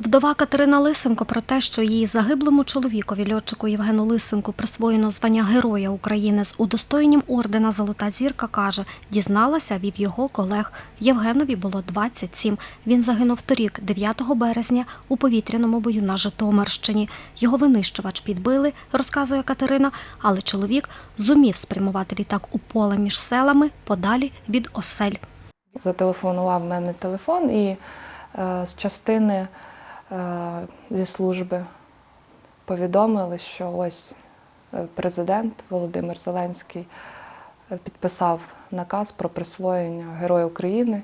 Вдова Катерина Лисенко про те, що її загиблому чоловікові льотчику Євгену Лисенку присвоєно звання Героя України з удостоєнням ордена Золота зірка каже, дізналася від його колег. Євгенові було 27. Він загинув торік, 9 березня, у повітряному бою на Житомирщині. Його винищувач підбили, розказує Катерина, але чоловік зумів спрямувати літак у поле між селами подалі від осель. Зателефонував мене телефон і е, з частини зі служби повідомили, що ось е, президент Володимир Зеленський е, підписав наказ про присвоєння Героя України.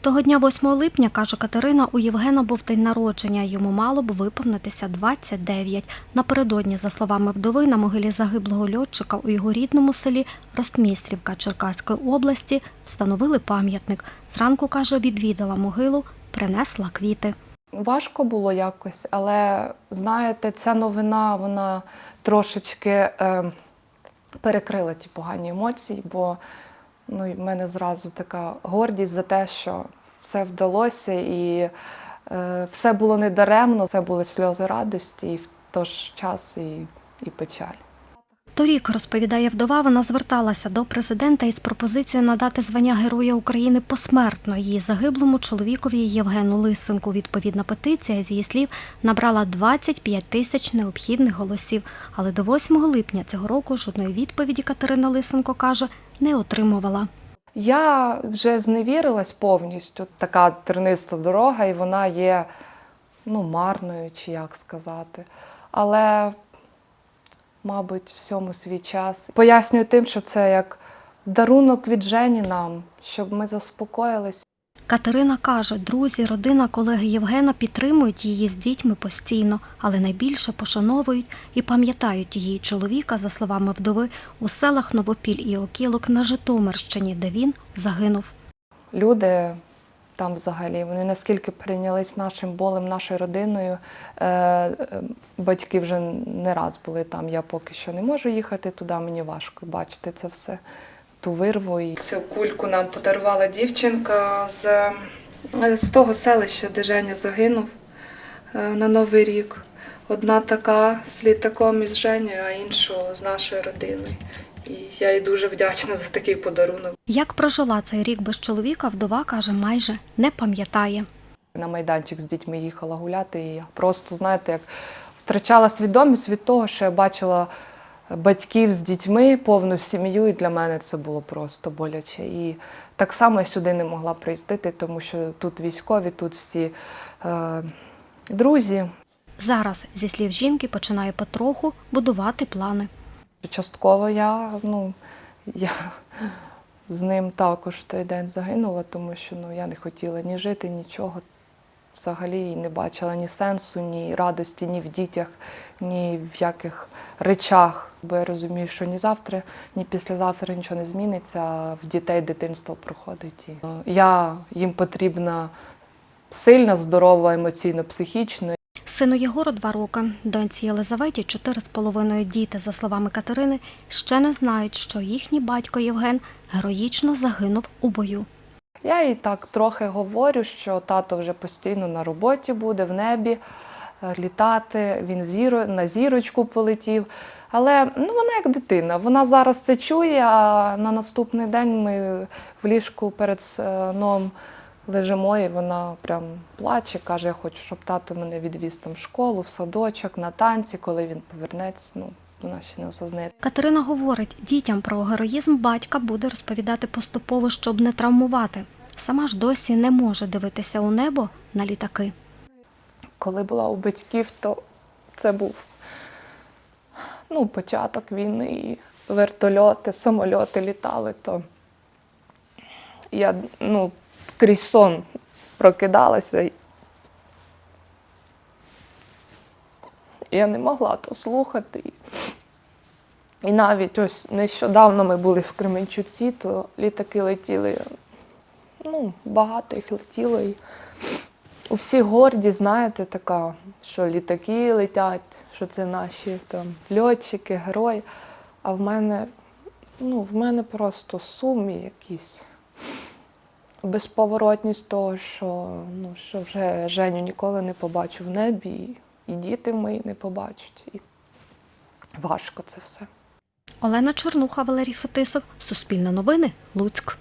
Того дня 8 липня, каже Катерина, у Євгена був день народження. Йому мало б виповнитися 29. Напередодні, за словами вдови, на могилі загиблого льотчика у його рідному селі Ростмістрівка Черкаської області встановили пам'ятник. Зранку, каже, відвідала могилу, принесла квіти. Важко було якось, але знаєте, ця новина вона трошечки е, перекрила ті погані емоції, бо ну, в мене зразу така гордість за те, що все вдалося і е, все було недаремно, це були сльози радості, і в той ж час і, і печаль. Торік, розповідає вдова, вона зверталася до президента із пропозицією надати звання Героя України посмертно її загиблому чоловікові Євгену Лисенку. Відповідна петиція, з її слів, набрала 25 тисяч необхідних голосів. Але до 8 липня цього року жодної відповіді Катерина Лисенко каже, не отримувала. Я вже зневірилась повністю. Така терниста дорога, і вона є ну, марною, чи як сказати. Але, мабуть, всьому свій час. Пояснюю тим, що це як дарунок від Жені нам, щоб ми заспокоїлися. Катерина каже, друзі, родина, колеги Євгена підтримують її з дітьми постійно, але найбільше пошановують і пам'ятають її чоловіка, за словами вдови, у селах Новопіль і Окілок на Житомирщині, де він загинув. Люди там взагалі, вони наскільки прийнялись нашим болем, нашою родиною. Е, е, батьки вже не раз були там. Я поки що не можу їхати туди, мені важко бачити це все. Ту вирву. І... Цю кульку нам подарувала дівчинка з, е, з того селища, де Женя загинув на Новий рік. Одна така з літаком із Женєю, а іншу з нашою родиною. І я їй дуже вдячна за такий подарунок. Як прожила цей рік без чоловіка, вдова каже, майже не пам'ятає. На майданчик з дітьми їхала гуляти, і я просто, знаєте, як втрачала свідомість від того, що я бачила батьків з дітьми, повну сім'ю, і для мене це було просто боляче. І так само я сюди не могла приїздити, тому що тут військові, тут всі е, друзі. Зараз, зі слів жінки, починає потроху будувати плани. Частково я, ну, я з ним також в той день загинула, тому що ну, я не хотіла ні жити, нічого. Взагалі і не бачила ні сенсу, ні радості, ні в дітях, ні в яких речах. Бо я розумію, що ні завтра, ні післязавтра нічого не зміниться, а в дітей дитинство проходить. І е, я їм потрібна сильна, здорова, емоційно, психічно. Сину Єгору два роки, доньці Єлизаветі чотири з половиною діти, за словами Катерини, ще не знають, що їхній батько Євген героїчно загинув у бою. Я їй так трохи говорю, що тато вже постійно на роботі буде, в небі е, літати. Він зіро, на зірочку полетів. Але ну, вона як дитина. Вона зараз це чує, а на наступний день ми в ліжку перед сном лежимо, і вона прям плаче, каже, я хочу, щоб тато мене відвіз там в школу, в садочок, на танці, коли він повернеться. Ну, вона ще не осознає. Катерина говорить, дітям про героїзм батька буде розповідати поступово, щоб не травмувати. Сама ж досі не може дивитися у небо на літаки. Коли була у батьків, то це був ну, початок війни, і вертольоти, самольоти літали, то я ну, крізь сон прокидалася. Я не могла то слухати. І, навіть ось нещодавно ми були в Кременчуці, то літаки летіли. Ну, багато їх летіло. І у всіх гордість, знаєте, така, що літаки летять, що це наші там льотчики, герої. А в мене, ну, в мене просто сум і якісь безповоротність того, що, ну, що вже Женю ніколи не побачу в небі, і, діти мої не побачать. І важко це все. Олена Чернуха, Валерій Фетисов, Суспільне новини, Луцьк.